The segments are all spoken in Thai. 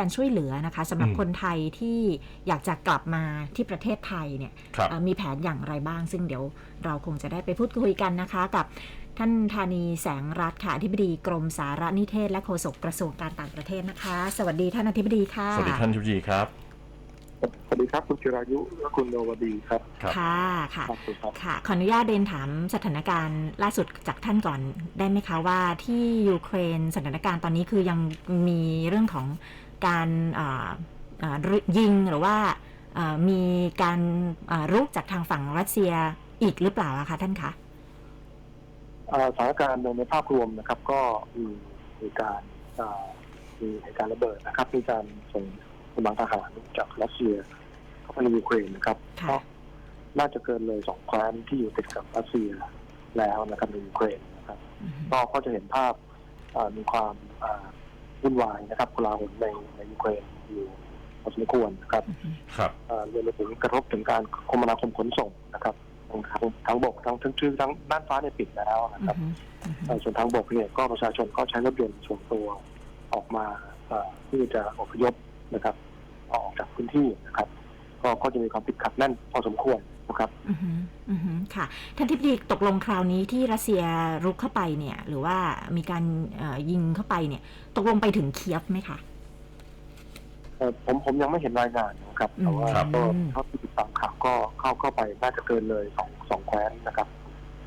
การช่วยเหลือนะคะสำหรับอืมคนไทยที่อยากจะกลับมาที่ประเทศไทยเนี่ยครับเอ่อมีแผนอย่างไรบ้าง ซึ่งเดี๋ยวเราคงจะได้ไปพูดคุยกันนะคะกับท่านธานีแสงรัฐค่ะอธิบดีกรมสารนิเทศ และโฆษกกระทรวงการต่างประเทศนะคะ สวัสดีท่านอธิบดีค่ะ สวัสดีท่านทิบดีครับสวัสดีครับคุณจิรายุและคุณโนวดีครับครับค่ะค่ะครับคุณครับค่ะขออนุญาตเรียนถามสถานการณ์ล่าสุดจากท่านก่อนได้ไหมคะว่าที่ยูเครนสถานการณ์ตอนนี้คือยังมีเรื่องของ การเอ่อเอ่อยิงหรือว่าเอ่อมีการเอ่อรุกจากทางฝั่งรัสเซียอีกหรือเปล่าอะคะท่านคะอ่าสถานการณ์ในภาพรวมนะครับ ก็มีมีการอ่ามีเหตุการณ์ระเบิดนะครับ มีการส่งกำลังทหารจากรัสเซียเข้าไปในยูเครนนะครับค่ะก็น่าจะเกินเลยสองแคว้นที่อยู่ติดกับรัสเซียแล้วนะครับในยูเครนนะครับอือฮึก็ก็จะเห็นภาพอ่ามีความอ่า วุ่นวายนะครับกลาหลในในยูเครนอยู่พอสมควรนะครับอือฮึครับเอ่อรวมไปถึงกระทบถึงการคมนาคมขนส่งนะครับทั้งทางทั้งบกทั้งทั้งชื่อทั้งน่านฟ้าเนี่ยปิดแล้วนะอืครับอฮึอือฮึเอ่อส่วนทางบกเนี่ยก็ประชาชนก็ใช้รถยนต์ส่วนตัวออกมาเอ่อเพื่อจะอพยพนะครับ ออกจากพื้นที่นะครับ ก็ก็จะมีความติดขัดแน่นพอสมควรนะ ครับอือฮึอือฮึค่ะท่านทิพดีตกลงคราวนี้ที่รัสเซียรุกเข้าไปเนี่ย หรือว่ามีการเอ่อยิงเข้าไปเนี่ย ตกลงไปถึงเคียฟไหมคะเอ่อผมผมยังไม่เห็นรายงานนะครับแต่ว่าครับก็เท่าที่ติดตามข่าวก็เข้าเข้าไปน่าจะเกินเลยสองสองแคว้นนะครับ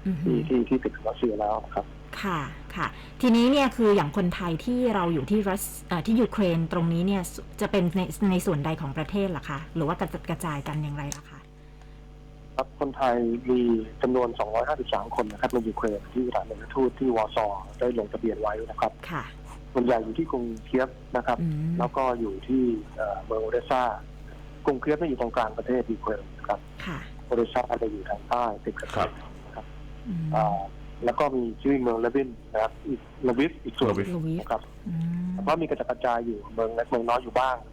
อือฮึที่ที่ที่ติดกับรัสเซียแล้วนะครับ ค่ะค่ะ ทีนี้เนี่ยคืออย่างคนไทยที่เราอยู่ที่รัสเอ่อที่ยูเครนตรงนี้เนี่ยสจะเป็นในในส่วนใดของประเทศล่ะคะ หรือว่ากระจัดกระจายกันอย่างไรล่ะคะ ครับคนไทยมีจำนวน 253 คนนะครับในยูเครนที่สถานเอกทูตที่วอร์ซอร์ได้ลงทะเบียนไว้นะครับค่ะส่วนใหญ่อยู่ที่กรุงเคียฟนะครับอืมแล้วก็อยู่ที่เอ่อเมืองโอเดสซากรุงเคียฟไม่อยู่ตรงกลางประเทศยูเครนนะครับค่ะโอเดสซาจะอยู่ทางใต้ติดกับครับนะครับอืมอ่าแล้วก็มีชื่อเมืองเลวินนะครับอีกเลวิฟอีกส่วนหนึ่งลวิฟนะครับอืมแล้วก็มีกระจัดกระจายอยู่เมืองเล็กเมืองน้อยอยู่บ้างนะ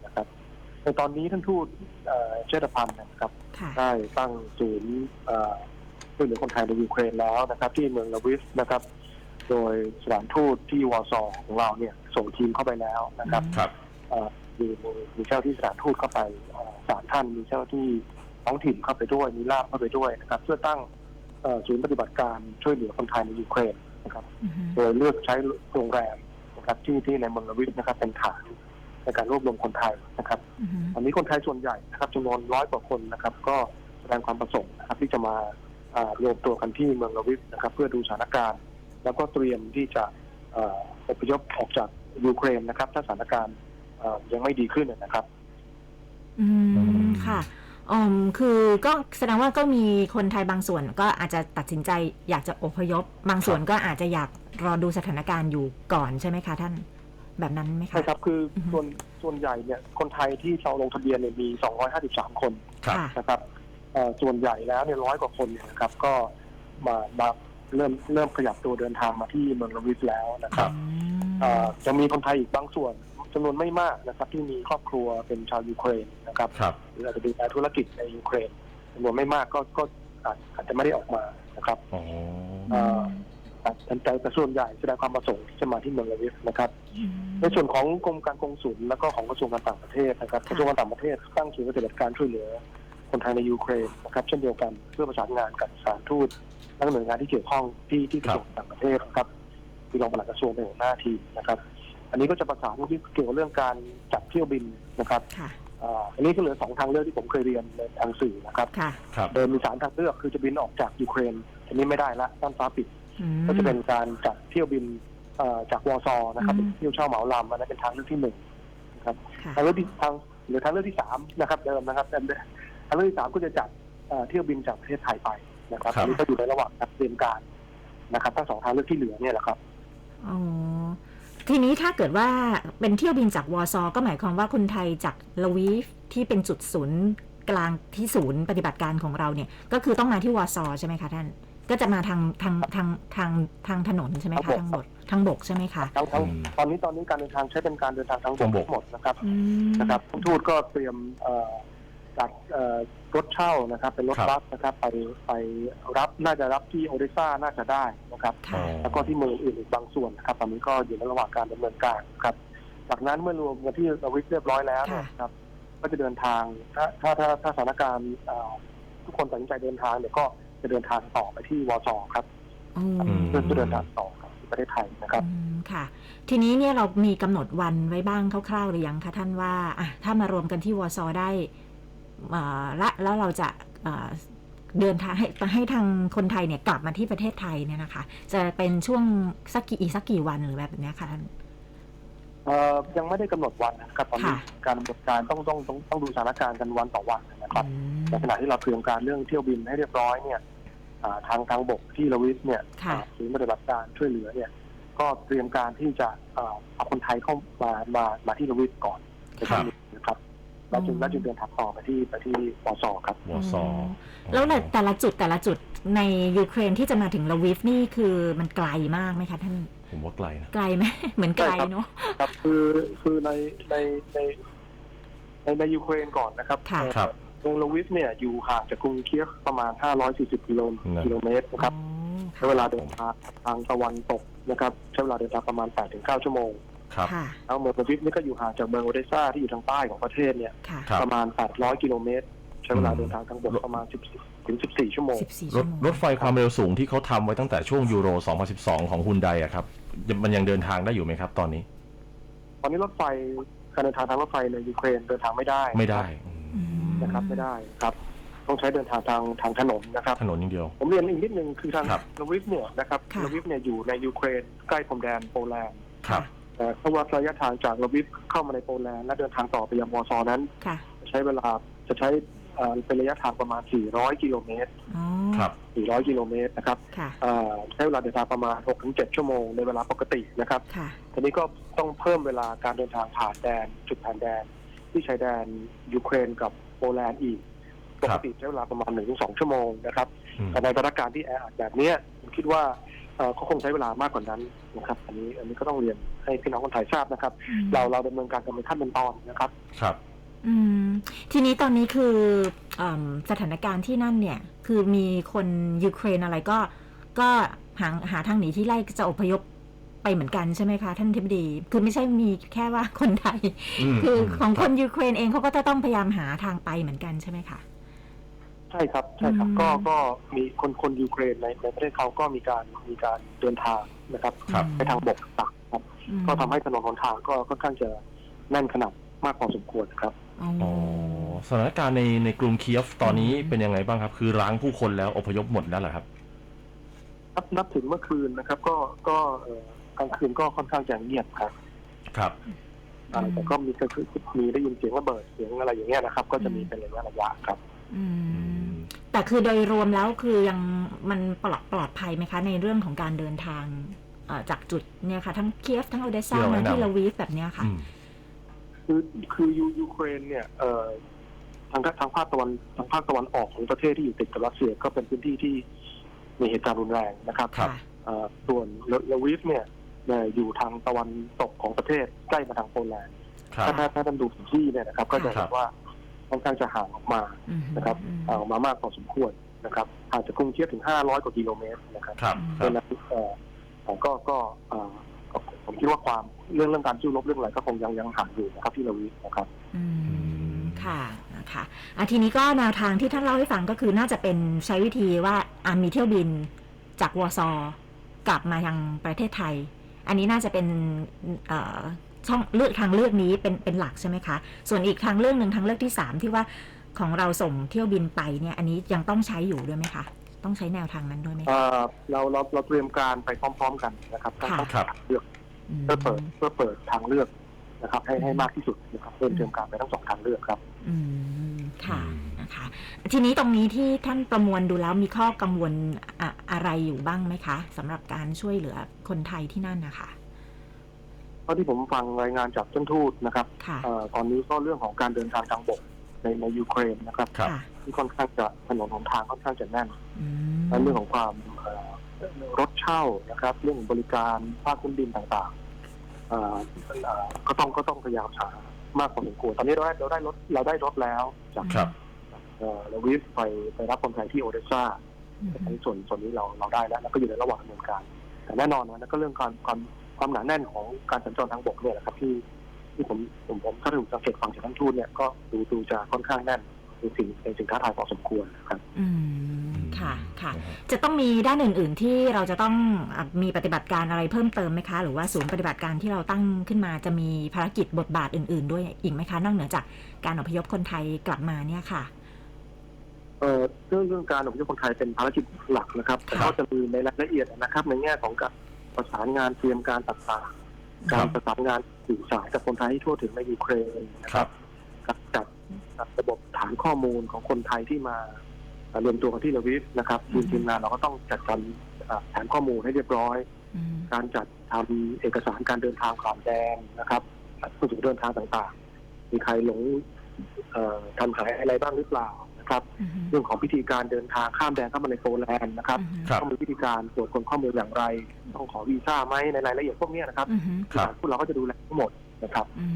ครับ ในตอนนี้ท่านทูตเอ่อเชษฐพันธ์นะครับค่ะได้ตั้งศูนย์เอ่อช่วยเหลือคนไทยในยูเครนแล้วนะครับ ที่เมืองลาวิฟนะครับ โดยสถานทูตที่วอร์ซอร์ของเราเนี่ยส่งทีมเข้าไปแล้วนะครับครับเอ่อมีมีมีเจ้าที่สถานทูตเข้าไปเอ่อสามท่านมีเจ้าที่ท้องถิ่นเข้าไปด้วยมีลาบเข้าไปด้วยนะครับ เพื่อตั้งเอ่อศูนย์ปฏิบัติการช่วยเหลือคนไทยในยูเครนนะครับอือฮึโดยเลือกใช้โรงแรมนะครับที่ที่ในเมืองลาวิฟนะครับเป็นฐาน ในการรวบรวมคนไทยนะครับอือฮึตอนนี้คนไทยส่วนใหญ่นะครับจำนวนร้อยกว่าคนนะครับ ก็แสดงความประสงค์นะครับที่จะมาอ่ารวมตัวกันที่เมืองลาวิฟนะครับ เพื่อดูสถานการณ์ แล้วก็เตรียมที่จะเอ่ออพยพออกจากยูเครนนะครับ ถ้าสถานการณ์เอ่อยังไม่ดีขึ้นนะครับ อืมค่ะอืมคือก็แสดงว่าก็มีคนไทยบางส่วนก็อาจจะตัดสินใจอยากจะอพยพ บางส่วนก็อาจจะอยากรอดูสถานการณ์อยู่ก่อนใช่ไหมคะท่าน แบบนั้นไหมคะ ใช่ครับ คือออฮึ ส่วนส่วนใหญ่เนี่ยคนไทยที่เราลงทะเบียนเนี่ยมี 253 คนครับ ค่ะ นะครับเอ่อส่วนใหญ่แล้วเนี่ยร้อยกว่าคนเนี่ยนะครับก็มามาเริ่มเริ่มขยับตัวเดินทางมาที่เมืองลาวิฟแล้วนะครับอืเอ่อมจะมีคนไทยอีกบางส่วนจำนวนไม่มากนะครับ ที่มีครอบครัวเป็นชาวยูเครนนะครับครับ หรืออาจจะดูแลธุรกิจในยูเครนจำนวนไม่มากก็ก็อาจอาจจะไม่ได้ออกมานะครับอ๋อ เอ่อ แต่แต่แต่ส่วนใหญ่แสดงความประสงค์ที่จะมาที่เมืองลาวิฟนะครับ ในส่วนของกรมการกงสุลแล้วก็ของกระทรวงการต่างประเทศนะครับกระทรวงการต่างประเทศตั้งศูนย์ปฏิบัติการช่วยเหลือ คนไทยในยูเครนนะครับเช่นเดียวกันเพื่อประสานงานกับสถานทูตและหน่วยงานที่เกี่ยวข้องที่ที่กระทรวงการต่างประเทศนะครับที่รองปลัดกระทรวงเป็นหัวหน้าทีมนะครับ อันนี้ก็จะประสานที่เกี่ยวกับเรื่องการจัดเที่ยวบินนะครับค่ะอ่าอันนี้ก็เหลือสองทางเลือกที่ผมเคยเรียนในทางสื่อนะครับค่ะครับเดิมมีสามทางเลือกคือจะบินออกจากยูเครนอันนี้ไม่ได้ละต้านฟ้าปิดอืม ก็จะเป็นการจัดเที่ยวบินเอ่อจากวอร์ซอร์นะครับอืมเป็นเที่ยวเช่าเหมาลำอันนั้นเป็นทางเลือกที่หนึ่งนะครับค่ะทางเลือกที่ทางหรือทางเลือกที่สามนะครับ เดิมนะครับแต่ทางเลือกที่สามก็จะจัดเอ่อเที่ยวบินจากประเทศไทยไปนะครับครับอันนี้ก็อยู่ในระหว่างการเตรียมการนะครับทั้งสองทางเลือกที่เหลือเนี่ยแหละครับอ๋อทีนี้ถ้าเกิดว่าเป็นเที่ยวบินจากวอร์ซอ ก็หมายความว่าคนไทยจากลาวีฟที่เป็นจุดศูนย์กลางที่ศูนย์ปฏิบัติการของเราเนี่ย ก็คือต้องมาที่วอร์ซอ ใช่ไหมคะท่าน ก็จะมาทางทางทางทางทางถนนใช่ไหมทางคะบกทางบกทางบกใช่ไหมคะทั้งทั้งอืมตอนนี้ตอนนี้การเดินทางใช้เป็นการเดินทางทางบทางกบกทั้งหมดนะครับอืมนะครับผู้ทูตก็เตรียมเอ่อจัดเอ่อรถเช่านะครับเป็นรถครับบัสนะครับไปไปรับน่าจะรับที่โอเดซ่าน่าจะได้นะครับค่ะแล้วก็ที่เมืองอื่นอีกบางส่วนนะครับตอนนี้ก็อยู่ในระหว่างการดำเนินการครับในจากนั้นเมื่อรวมกันที่ลาวิสเรียบร้อยแล้วเนี่ยครับก็จะเดินทางถ้าถ้าถ้าถ้าสถานการณ์อ่าทุกคนตัดสินใจเดินทางเนี่ยก็ จะเดินทางต่อไปที่วอร์ซอครับอืมมเพื่อจะเดินทางต่อครับที่ประเทศไทยนะครับ อืมค่ะ ทีนี้เนี่ยเรามีกำหนดวันไว้บ้างคร่าวๆหรือยังคะท่านว่าอะถ้ามารวมกันที่วอซอได้เอ่อละแล้วเราจะเอ่อเดินทางให้ให้ทางคนไทยเนี่ยกลับมาที่ประเทศไทยเนี่ยนะคะ จะเป็นช่วงสักกี่อีกสักกี่วันหรือแบบเนี้ยค่ะท่าน เอ่อยังไม่ได้กำหนดวันนะครับตอนนี้ค่ะ การดำเนินการต้องต้องต้องต้องดูสถานการณ์กันวันต่อวันนะครับอืมในขณะที่เราเตรียมการเรื่องเที่ยวบินให้เรียบร้อยเนี่ยอ่า ทางทางบกที่ลาวิสเนี่ยค่ะอ่าศูนย์ปฏิบัติการช่วยเหลือเนี่ย ก็เตรียมการที่จะอ่าเอาคนไทยเข้ามามามาที่ลาวิสก่อนในครัช่วบงนี้นะครับแล้วจึงแล้วจึงเดินทางต่อไปที่ไปที่ปอสครับวอซอแล้วแต่แต่ละจุดแต่ละจุดในยูเครนที่จะมาถึงลาวิฟนี่คือมันไกลมากไหมคะท่านผมว่าไกลนะไกลไหมเหมือนไกลใช่ครับเนาะครับคือคือในในในในในยูเครนก่อนนะครับค่ะ เอ่อครับกรุงลาวิสเนี่ยอยู่ห่างจากกรุงเคียฟประมาณ 540 กิโลนะกิโลเมตรนะครับอ๋อใช้เวลาเดินทางทางตะวันตกนะครับใช้เวลาเดินทางประมาณ 8-9 ชั่วโมงครับค่ะแล้วเมืองลาวิสนี่ก็อยู่ห่างจากเมืองโอเดสซาที่อยู่ทางใต้ของประเทศเนี่ยค่ะครับประมาณ 800 กิโลเมตรใช้เวลาอืมเดินทางทางบกประมาณ 10ถึง14 ชั่วโมงสิบสี่รชั่ถวโมงรถไฟความเร็วสูงที่เขาทำไว้ตั้งแต่ช่วงยูโร 2012 ของฮุนไดอะครับยังมันยังเดินทางได้อยู่ไหมครับ ตอนนี้ ตอนนี้รถไฟการเดินทางทางรถไฟในยูเครนเดินทางไม่ได้ไม่ได้อืม นะครับไม่ได้ครับ ต้องใช้เดินทางทางทางถนนนะครับ ถนนอย่างเดียว ผมเรียนอีกนิดนึงคือทางครับลาวิฟเนี่ยนะครับค่ะลาวิฟเนี่ยอยู่ในยูเครนใกล้พรมแดนโปแลนด์ครับแต่ถ้าวัดระยะทางจากลาวิฟเข้ามาในโปแลนด์และเดินทางต่อไปยังวอร์ซอนั้น ค่ะใช้เวลาจะใช้เอ่อเป็นระยะทางประมาณ 400 กิโลเมตร อ๋อครับ 400 กิโลเมตรนะครับค่ะเอ่อใช้เวลาเดินทางประมาณ 6-7 ชั่วโมงในเวลาปกตินะครับ ค่ะ ทีนี้ก็ต้องเพิ่มเวลาการเดินทางผ่านแดนจุดผ่านแดน ที่ชายแดนยูเครนกับ โปแลนด์อีกปกติใช้เวลาประมาณ1-2ชั่วโมงนะครับอืมแต่ในสถานการณ์ที่แออัดแบบเนี้ยผมคิดว่าเอ่อก็คงใช้เวลามากกว่านั้นนะครับ อันนี้อันนี้ก็ต้องเรียนให้พี่น้องคนไทยทราบนะครับอืมเราเราดำเนินการกันเป็นขั้นเป็นตอนนะครับครับ อืมทีนี้ตอนนี้คืออำสถานการณ์ที่นั่นเนี่ย คือมีคนยูเครนอะไรก็ก็หาหาทางหนีที่ไล่จะอพยพ ไปเหมือนกันใช่ไหมคะท่านทิบดี คือไม่ใช่มีแค่ว่าคนไทยอืมคือของรับคนยูเครนเองเขาก็จะต้องพยายามหาทางไปเหมือนกันใช่ไหมคะใช่ครับใช่ครับอืมก็ก็มีคนคนยูเครนในในประเทศเขาก็มีการมีการเดินทางนะครับครับไปทางบกต่างครับอืมก็ทำให้ถนนหนทางก็ค่อนข้างจะแน่นขนาดมากพอสมควรครับอ๋ออ๋อสถานการณ์ในในกรุงเคียฟตอนนี้อืมเป็นยังไงบ้างครับ คือร้างผู้คนแล้วอพยพหมดแล้วเหรอครับนับนับถึงเมื่อคืนนะครับ ก็ก็เอ่อก ลางคืนก็ค่อนข้างจะเงียบครับครับ อ่าแต่ก็มีก็คือมีได้ยินเสียงระเบิดเสียงอะไรอย่างเงี้ยนะครับ ก็จะมีอืมเป็นระยะระยะครับ อืม แต่คือโดยรวมแล้วคือยังมันปลอดปลอดภัยไหมคะ ในเรื่องของการเดินทางเอ่อจากจุดเนี่ยค่ะ ทั้งเคียฟทั้งโอเดซ่าที่เรามาแนะนำที่ลาวีฟแบบเนี้ยค่ะ อืม คือคือยูยูเครนเนี่ยเอ่อทางทางภาคตะวันทางภาคตะวันออกของประเทศที่อยู่ติดกับรัสเซียก็เป็นพื้นที่ที่มีเหตุการณ์รุนแรงนะครับครับค่ะเอ่อส่วนลลาวิฟเนี่ยเนี่ย อยู่ทางตะวันตกของประเทศใกล้มาทางโปแลนด์ครับ ถ้าถ้าถ้าท่านดูแผนที่เนี่ยนะครับ ก็จะครัเห็บ นว่าค่อนข้างจะห่างออกมาอืมนะครับอืมห่างออกมามากพอสมควรนะครับห่างจากกรุงเคียฟถึง 500 กว่ากิโลเมตรนะครับครับอืมคเพรัราะบ ฉะนั้นเอ่อเอ่อก็ก็เอ่อก็ผมคิดว่าความเรื่องเรื่องการสู้รบเรื่องอะไรก็คงยังยังห่างอยู่นะครับที่ลาวิฟนะครับ อืมค่ะนะคะอะทีนี้ก็แนวทางที่ท่านเล่าให้ฟังก็คือน่าจะเป็นใช้วิธีว่าอะมีเที่ยวบินจากวอร์ซอกลับมายังประเทศไทย อันนี้น่าจะเป็นเอ่อช่องเลือกทางเลือกนี้เป็นเป็นหลักใช่ไหมคะ ส่วนอีกทางเลือกหนึ่งทางเลือกที่สามที่ว่าของเราส่งเที่ยวบินไปเนี่ย อันนี้ยังต้องใช้อยู่ด้วยไหมคะ ต้องใช้แนวทางนั้นด้วยไหมเอ่คะอเราเราเราเตรียมการไปพร้อม ๆ กันนะครับต้องค่ะต้องครับเลือกอืมเพื่อเปิดเพื่อเปิดทางเลือกนะครับ ให้ให้อืมมากที่สุดนะครับเพื่อเตรียมการไปทั้งสองทางเลือกครับ อืมค่ะอืม นะคะ ทีนี้ตรงนี้ที่ท่านประมวลดูแล้วมีข้อกังวลอะอะไรอยู่บ้างไหมคะสำหรับการช่วยเหลือคนไทยที่นั่นนะคะเท่าที่ผมฟังรายงานจากเจ้าหน้าทูตนะครับค่ะ เอ่อตอนนี้ก็เรื่องของการเดินทางทางบกในในยูเครนนะครับ ครับ ค่ะที่ค่อนข้างจะถนนหนทางค่อนข้างจะแน่นอืมและเรื่องของความเอ่อรถเช่านะครับ เรื่องของบริการภาคพื้นดินต่างๆเอ่อเอ่อก็ต้องก็ต้องพยายามหามากพอสมควรตอนนี้เราได้เราได้รถเราได้รถแล้วจากครับเอ่อ ลาวิฟไปไปรับคนไทยที่โอเดสซาอืมอันนี้ส่วนส่วนนี้เราเราได้แล้วแล้วก็อยู่ในระหว่างดำเนินการ แต่แน่นอนนะก็เรื่องการความความหนาแน่นของการสัญจรทางบกเนี่ยแหละครับที่ที่ผมผมผมถ้าถูกสังเกตฟังจากท่านทูตเนี่ยก็ดูดูจะค่อนข้างแน่นเป็นสิ่งเป็นสิ่งท้าทายพอสมควรนะครับอืมค่ะค่ะ จะต้องมีด้านอื่น ๆ ที่เราจะต้องอะมีปฏิบัติการอะไรเพิ่มเติมไหมคะ หรือว่าศูนย์ปฏิบัติการที่เราตั้งขึ้นมาจะมีภารกิจบทบาทอื่น ๆ ด้วยอีกไหมคะ นอกเหนือจากการอพยพคนไทยกลับมาเนี่ยค่ะ เอ่อเรื่องเรื่องการอพยพคนไทยเป็นภารกิจหลักนะครับ แต่ก็จะมีในรายละเอียดนะครับ ในแง่ของการประสานงานเตรียมการต่างๆครัการบประสานงานสื่อสารกับคนไทยให้ทั่วถึงในยูเครนนะคครัรับบกับจัดจัดระบบฐานข้อมูลของคนไทยที่มาเอ่อรวมตัวกันที่ลาวิฟนะครับอืทีมมทีมงานเราก็ต้องจัดการเอ่อฐานข้อมูลให้เรียบร้อยอืมการจัดทำเอกสารการเดินทางผ่านแดนนะครับผู้ถูกเดินทางต่างๆ มีใครหลงเอ่อทำหายอะไรบ้างหรือเปล่า นะครับอืมเรื่องของพิธีการเดินทางข้ามแดนเข้ามาในโปแลนด์นะครับอืมครับ ต้องมีพิธีการตรวจคนข้อมูลอย่างไร ต้องขอวีซ่าไหมในรายละเอียดพวกเนี้ยนะครับอืมครับ พวกเราก็จะดูแลทั้งหมดนะครับ อื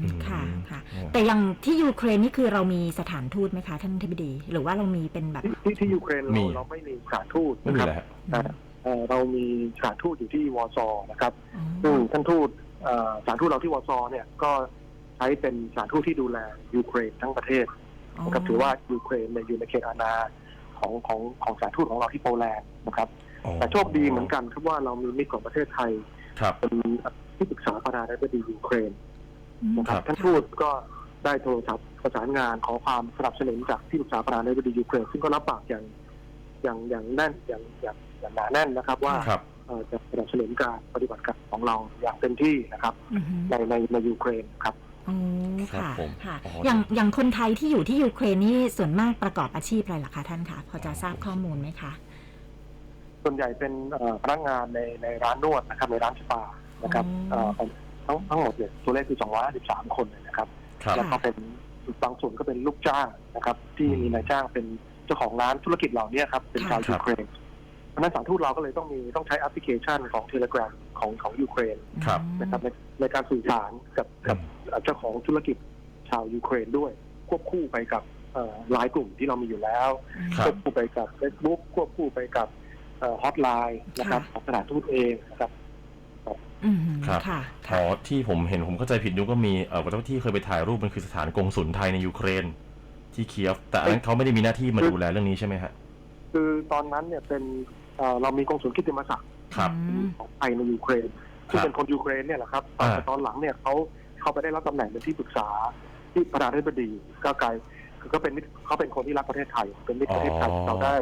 มค่ะค่ะอืมแต่อย่างที่ยูเครนนี่คือเรามีสถานทูตไหมคะท่านทิบดี หรือว่าเรามีเป็นแบบ ที่ที่ที่ยูเครนมี เราเราไม่มีสถานทูตไม่นะมีครับอะไรฮะแต่เอ่อเรามีสถานทูตอยู่ที่วอร์ซอร์นะครับอ๋อซึ่งท่านทูตเอ่อสถานทูตเราที่วอร์ซอร์เนี่ยก็ใช้เป็นสถานทูตที่ดูแลยูเครนทั้งประเทศ นะครับถือว่ายูเครนเนี่ยอยู่ในเขตอาณาของของของสถานทูตของเราที่โปแลนด์นะครับอ๋อแต่โชคดีเหมือนกันครับว่าเรามีมิตรของประเทศไทยครับเป็นที่ปรึกษาประธานาธิบดียูเครนอืมนะครับครับท่านทูตก็ได้โทรศัพท์ประสานงานขอความสนับสนุนจากที่ปรึกษาประธานาธิบดียูเครนซึ่งก็รับปากอย่างอย่างอย่างแน่นอย่างอย่างอย่างหนาแน่นนะครับว่าครับเอ่อจะสนับสนุนการปฏิบัติการของเราอย่างเต็มที่นะครับอืมในในในยูเครนครับ อ๋อครับค่ะผมค่ะ อ๋ออย่างอย่างคนไทยที่อยู่ที่ยูเครนนี่ส่วนมากประกอบอาชีพอะไรล่ะคะท่านคะพอจะทราบข้อมูลไหมคะส่วนใหญ่เป็นเอ่อพนักงานในในร้านนวดนะครับในร้านสปานะครับอ๋อเอ่อทั้งทั้งหมดเนี่ยตัวเลขคือ253คนเลยนะครับ ครับ แล้วก็เป็นบางส่วนก็เป็นลูกจ้างนะครับ ที่มีนายจ้างเป็นเจ้าของร้านธุรกิจเหล่านี้ครับเป็นชาวครัยูบเครน เพราะฉะนั้นสถานทูตเราก็เลยต้องมีต้องใช้แอปพลิเคชันของเทเลกราฟของของยูเครนครับ นะครับในในการสื่อสารกับกับเจ้าของธุรกิจชาวยูเครนด้วย ควบคู่ไปกับเอ่อไลน์กลุ่มที่เรามีอยู่แล้วครัคบวบคู่ไปกับ Facebook ควบคู่ไปกับฮอตไลน์นะครับของสถานทูตเองนะครับ อืมครับ ค่ะอ๋ค่ะ อที่ผมเห็นผมเข้าใจผิดนึกว่ามีเอ่อเจ้าที่เคยไปถ่ายรูปมันคือสถานกงสุลไทยในยูเครน ที่เคียฟ แต่อันนั้นเขาไม่ได้มีหน้าที่มาดูแลเรื่องนี้ใช่ไหมฮะ คือตอนนั้นเนี่ยเป็น เอ่อเรามีกองสุลกิตติมศักดิ์ครับ อืมของไทยในยูเครนซึ่งเป็นคนยูเครนเนี่ยแหละครับอ่าแต่ตอนหลังเนี่ยเขาเขาไปได้รับตำแหน่งเป็นที่ปรึกษาที่ประธานาธิบดีก็กลายคือก็เป็นมิตรเขาเป็นคนที่รักประเทศไทย เป็นมิตรประเทศไทยเราได้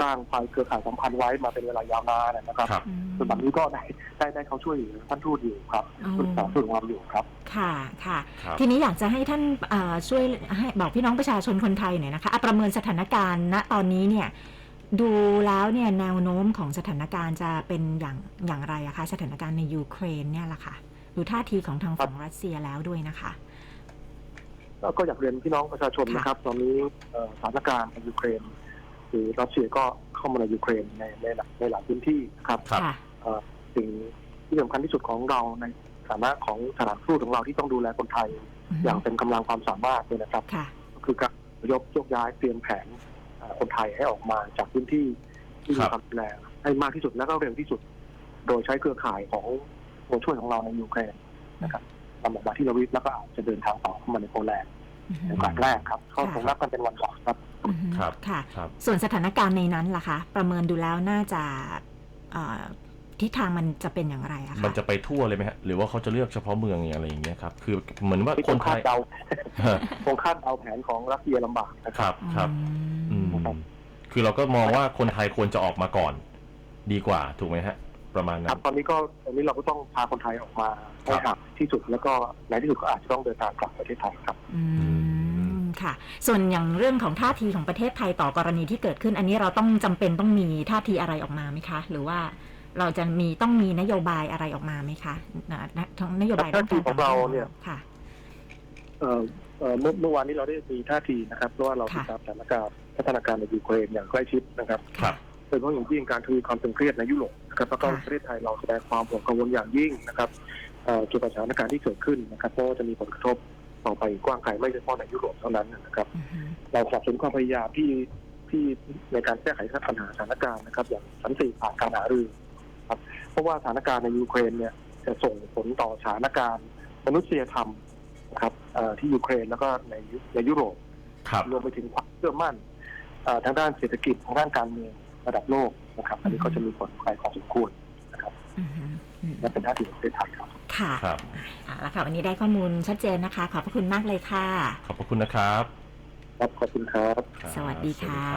สร้างไฟเครือข่ายสัมพันธ์ไว้มาเป็นเวลายาวนานนะครับครับอืมส่วนแบบนี้ก็ได้ได้ได้เขาช่วยเหลือท่านทูตอยู่ครับอ๋อ ปรึกษาทูตของเราอยู่ครับ ค่ะค่ะ ครับ ทีนี้อยากจะให้ท่านเอ่อช่วยให้บอกพี่น้องประชาชนคนไทยหน่อยนะคะอะประเมินสถานการณ์ณตอนนี้เนี่ย ดูแล้วเนี่ยแนวโน้มของสถานการณ์จะเป็นอย่างอย่างไรอะคะ สถานการณ์ในยูเครนเนี่ยล่ะค่ะดูท่าทีของทางฝั่งรัสเซียแล้วด้วยนะคะแล้วก็อยากเรียนพี่น้องประชาชนนะครับ ตอนนี้เอ่อสถานการณ์ในยูเครนคือรัสเซียก็เข้ามาในยูเครนในในหลายในหลายพื้นที่ครับครับค่ะเอ่อสิ่งที่สำคัญที่สุดของเราในฐานะของสถานทูตของเราที่ต้องดูแลคนไทย อย่างเต็มกำลังความสามารถเนี่ยนะครับค่ะก็คือการยกยกย้ายเตรียมแผนเอ่อ คนไทยให้ออกมาจากพื้นที่ที่ครัมีบความรุนแรงให้มากที่สุดและก็เร็วที่สุด โดยใช้เครือข่ายของตัวช่วยของเราในยูเครนนะครับนำออกมาที่ลาวิฟแล้วก็อาจจะเดินทางต่อเข้ามาในโปแลนด์ในโอกาสแรกครับเขาค่ะคงนับกันเป็นวันหลักครับอืมครับค่ะครับส่วนสถานการณ์ในนั้นล่ะคะ ประเมินดูแล้วน่าจะเอ่อทิศทางมันจะเป็นอย่างไรอะคะมันจะไปทั่วเลยไหมฮะ หรือว่าเขาจะเลือกเฉพาะเมืองอย่างอะไรอย่างเงี้ยครับ คือเหมือนว่าที่คคนงไทคาดยเดาฮะคงคาดเดาแผนของรัสเซียลำบากนะครับ ครับอือืมม คือเราก็มองว่าคนไทยควรจะออกมาก่อน ดีกว่าถูกไหมฮะ ประมาณคนั้รับนตอนนี้ก็ตอนนี้เราก็ต้องพาคนไทยออกมาให้ครับห่างที่สุดแล้วก็ในที่สุดก็อาจจะต้องเดินทางกลับประเทศไทยครับ อืมค่ะ ส่วนอย่างเรื่องของท่าทีของประเทศไทยต่อกรณีที่เกิดขึ้น อันนี้เราต้องจำเป็นต้องมีท่าทีอะไรออกมาไหมคะ หรือว่าเราจะมีต้องมีนโยบายอะไรออกมาไหมคะนะนะทั้งนโยบายด้านการท่าทีของเราเนี่ย ค่ะ เอ่อเอ่อเมื่อเมื่อวานนี้เราได้มีท่าทีนะครับเพราะว่าเราติดค่ะตามสถานการณ์ พัฒนาการในยูเครนอย่างใกล้ชิดนะครับครับโดยเฉพาะอย่างยิ่งการทวีความตึงเครียดในยุโรปนะครับแล้วก็ค่ะประเทศไทยเราแสดงความห่วงกังวลอย่างยิ่งนะครับเอ่อเกี่ยวกับสถานการณ์ที่เกิดขึ้นนะครับเพราะว่าจะมีผลกระทบต่อไปกว้างไกลไม่เฉพาะในยุโรปเท่านั้นนะครับอือฮึเราสนับสนุนความพยายามที่ที่ในการแก้ไขปัญหาสถานการณ์นะครับ อย่างสันติผ่านการหารือครับเพราะว่าสถานการณ์ในยูเครนเนี่ยจะส่งผลต่อสถานการณ์ มนุษยธรรมนะครับเอ่อที่ยูเครนแล้วก็ในยุในยุโรปครับรวมไปถึงความเชื่อมั่นเอ่อ ทางด้านเศรษฐกิจทางด้านการเมืองระดับโลกนะครับ อันนี้ก็จะมีผลไปพอสมควรนะครับอืมอืมและเป็นหน้าที่ของประเทศไทยครับค่ะครับเอาละค่ะวันนี้ได้ข้อมูลชัดเจนนะคะ ขอบพระคุณมากเลยค่ะ ขอบพระคุณนะครับ ครับขอบคุณครับครับสวัสดีค่ะสวัสดีรับ